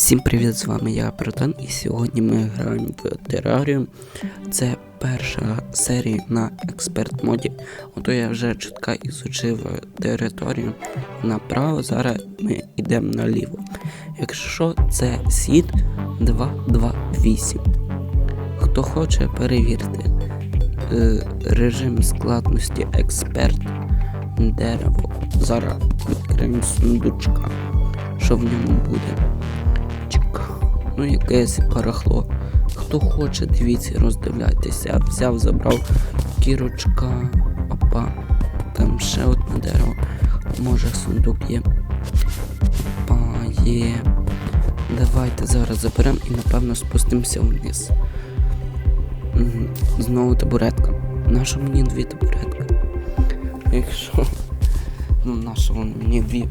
Всім привіт, з вами я Протон, і сьогодні ми граємо в Тераріум. Це перша серія на експерт моді. Ото я вже чутка ізучив територію направо, зараз ми йдемо наліво. Якщо це сід 228. Хто хоче, перевірте. Е, режим складності експерт. Дерево. Зараз відкриємо сундучка. Що в ньому буде? Ну, якесь барахло. Хто хоче, дивіться, роздивляйтеся. Взяв, забрав кірочка. Опа. Там ще одне дерево. Може сундук є. Опа, є. Давайте зараз заберемо і напевно спустимося вниз. Знову табуретка. Наша мені дві табуретки. Якщо. Ну, наша вон мені дві.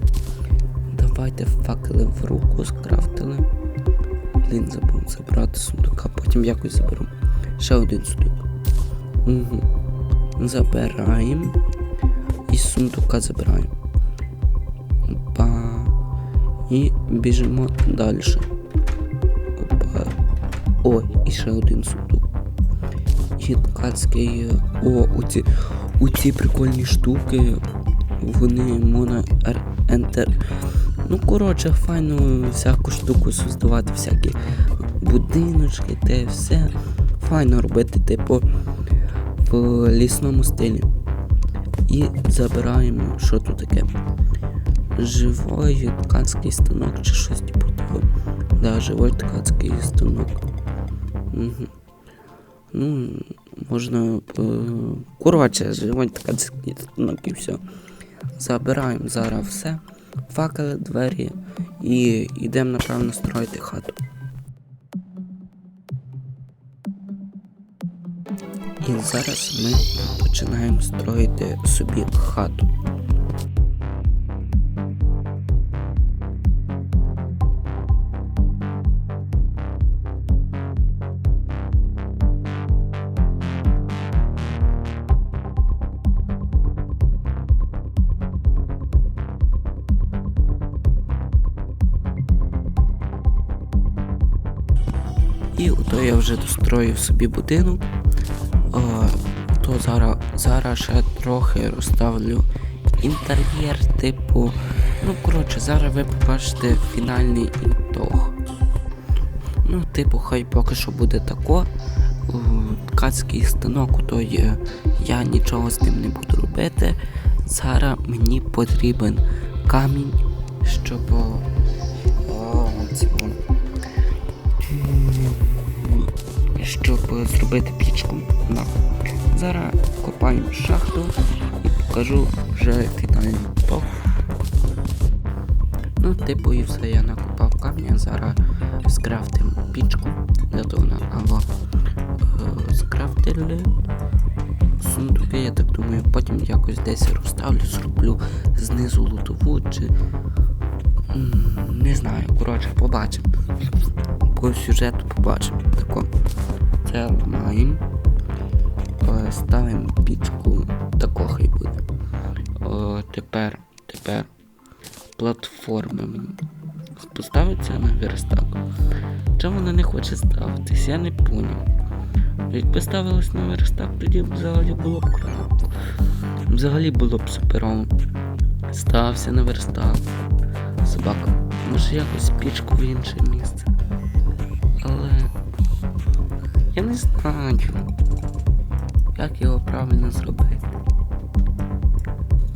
Давайте факели в руку скрафтили. Блін, забув забрати сундука, потім якось заберу. Ще один сундук. Угу. Забираємо. І з сундука забираємо. Опа. І біжимо далі. Опа. Ой, і ще один сундук. І ткацький. О, у ці, прикольні штуки. Вони ер- ентер. Ну, коротше, файно всяку штуку создавати, всякі будиночки, те все. Файно робити, типу, в лісному стилі. І забираємо, що тут таке. Живой ткацький станок чи щось типу того. Да, живой ткацький станок. Угу. Ну, можна. е, Коротше, живой ткацький станок і все. Забираємо зараз все. Факели, двері і йдемо напевно строїти хату. І зараз ми починаємо строїти собі хату. І ото я вже достроїв собі будинок. О, то зараз, зараз ще трохи розставлю інтер'єр, типу. Ну, коротше, зараз ви побачите фінальний ітог. Ну, типу, хай поки що буде тако. Ткацький станок, то є, я нічого з ним не буду робити. Зараз мені потрібен камінь, щоб. О, о, щоб зробити пічку. На. Зараз копаємо шахту і покажу вже фінальний ток. Ну, типу, і все, я накопав камня, зараз скрафтимо пічку на або е, скрафтили сундуки, я так думаю, потім якось десь розставлю, зроблю знизу лутову чи. Не знаю, коротше, побачимо. По сюжету побачимо. Тако. Це ламаємо. Е, Ставимо пічку. Тако хай буде. О, тепер, тепер платформи мені. Поставиться на верстак. Чому вона не хоче ставитись? Я не поняв. Якби ставилась на верстак, тоді б взагалі було б круто. Взагалі було б суперово. Стався на верстак. Собака. Може якось пічку в інше місце. Я не знаю, як його правильно зробити.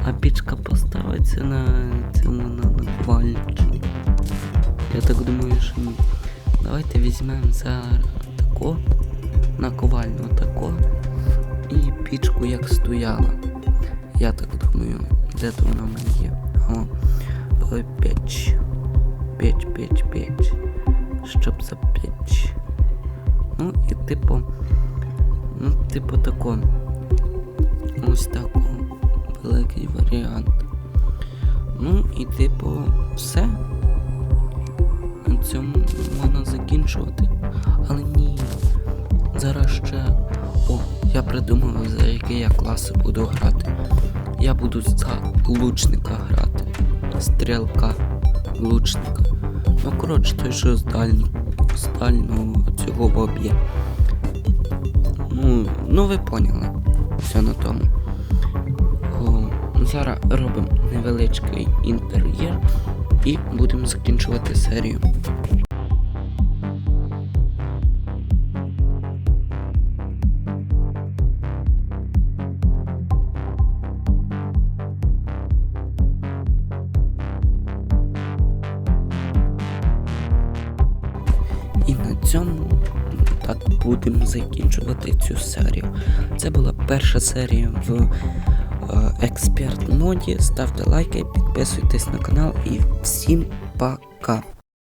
А пічка поставиться на цьому на наковальню. Я так думаю, що ні. Давайте візьмемо зараз тако, наковальню тако і пічку як стояла. Я так думаю, де то вона в мене є. О, печ. Печ, печ, печ. Щоб запечь. Ну і типу. Ну, типу тако. Ось тако. Великий варіант. Ну і типу все. На цьому можна закінчувати. Але ні. Зараз ще. О, я придумав, за який я класи буду грати. Я буду за лучника грати. Стрілка, лучника. Ну, коротше, той, що з дальнього, з дальнього цього об'є. Ну, ну ви поняли. Все на тому. О, зараз робимо невеличкий інтер'єр і будемо закінчувати серію. На цьому так будемо закінчувати цю серію. Це була перша серія в е, експерт моді. Ставте лайки, підписуйтесь на канал і всім пока!